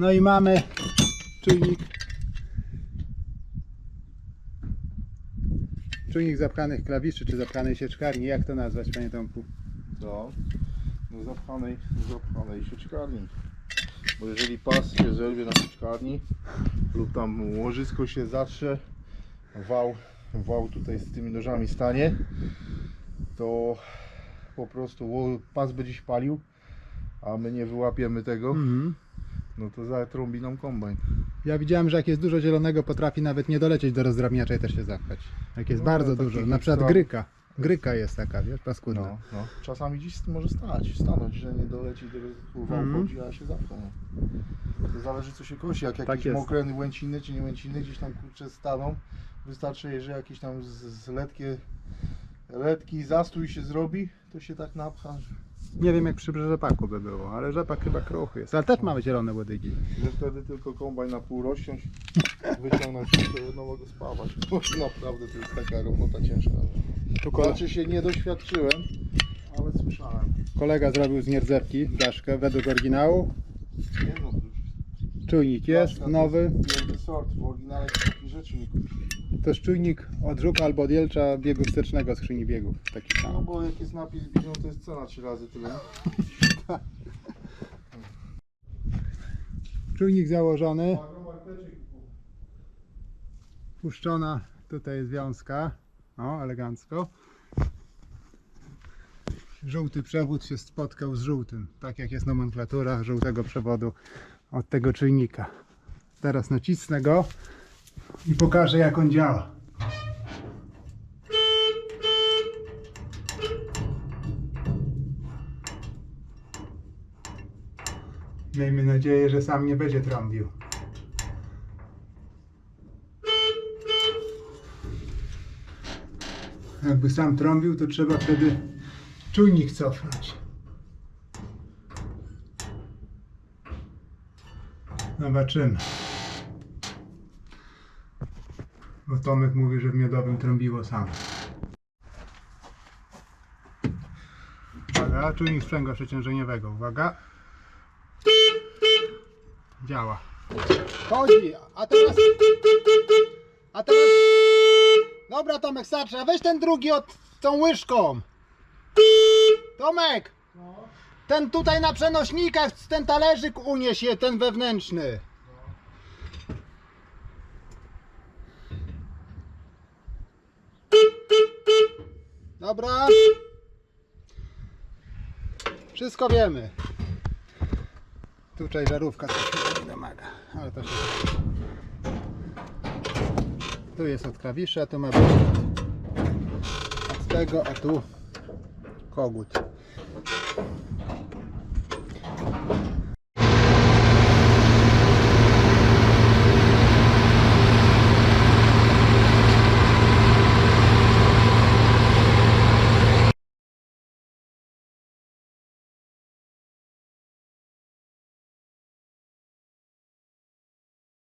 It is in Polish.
No i mamy czujnik. Czujnik zapchanych klawiszy, czy zapchanej sieczkarni. Jak to nazwać, panie Tomku? Co? Do zapchanej, zapchanej sieczkarni. Bo jeżeli pas się zerwie na sieczkarni lub tam łożysko się zatrze, wał, wał tutaj z tymi nożami stanie, to po prostu pas będzie się palił, a my nie wyłapiemy tego, Mhm. No to zatrąbi nam kombajn. Ja widziałem, że jak jest dużo zielonego, potrafi nawet nie dolecieć do rozdrabniacza i też się zapchać. Jak jest No, bardzo takich dużo. Na przykład ekstra- gryka. Gryka jest taka, wiesz, paskudna. No, no. Czasami gdzieś może stać, stanąć, że nie doleci do wał Mhm. chodzi, a się zapcha. no. To zależy co się kosi, jak Tak jakieś jest. mokre łęciny czy nie łęciny gdzieś tam kurczę staną, wystarczy, że jakieś tam z, z letkie, letki zastój się zrobi, to się tak napcha, że, Nie wiem jak przy rzepaku by było, ale rzepak chyba kruchy jest. Ale też mamy zielone łodygi. że wtedy tylko kombajn na pół rozciąć, wyciągnąć wszystko jedno mogę spawać. Bo naprawdę to jest taka robota ciężka. Tu ko- Znaczy się nie doświadczyłem, ale słyszałem. kolega zrobił z nierdzewki daszkę według oryginału. Nie no, to Czujnik jest nowy. Sort, w oryginale takich rzeczy nie kupisz. To jest czujnik od żuka albo od jelcza biegu wstecznego skrzyni biegów. Taki No sam. bo jak jest napis bizią, to jest cena trzy razy tyle. Czujnik założony. Puszczona tutaj jest wiązka. O, elegancko. Żółty przewód się spotkał z żółtym. Tak jak jest nomenklatura żółtego przewodu od tego czujnika. Teraz nacisnę go i pokażę jak on działa. Miejmy nadzieję, że sam nie będzie trąbił. Jakby sam trąbił, to trzeba wtedy czujnik cofnąć. Zobaczymy. Bo Tomek mówi, że w miodowym trąbiło sam. Uwaga, czujnik sprzęgła przeciążeniowego. Uwaga. Działa. Chodzi, a teraz... A teraz... Dobra Tomek, starczy, a weź ten drugi od tą łyżką. Tomek! Ten tutaj na przenośnikach, ten talerzyk unieś je, ten wewnętrzny. Dobra. Wszystko wiemy. Tutaj żarówka coś się domaga, ale to się... Tu jest od klawiszy, a tu ma być od tego, a tu kogut.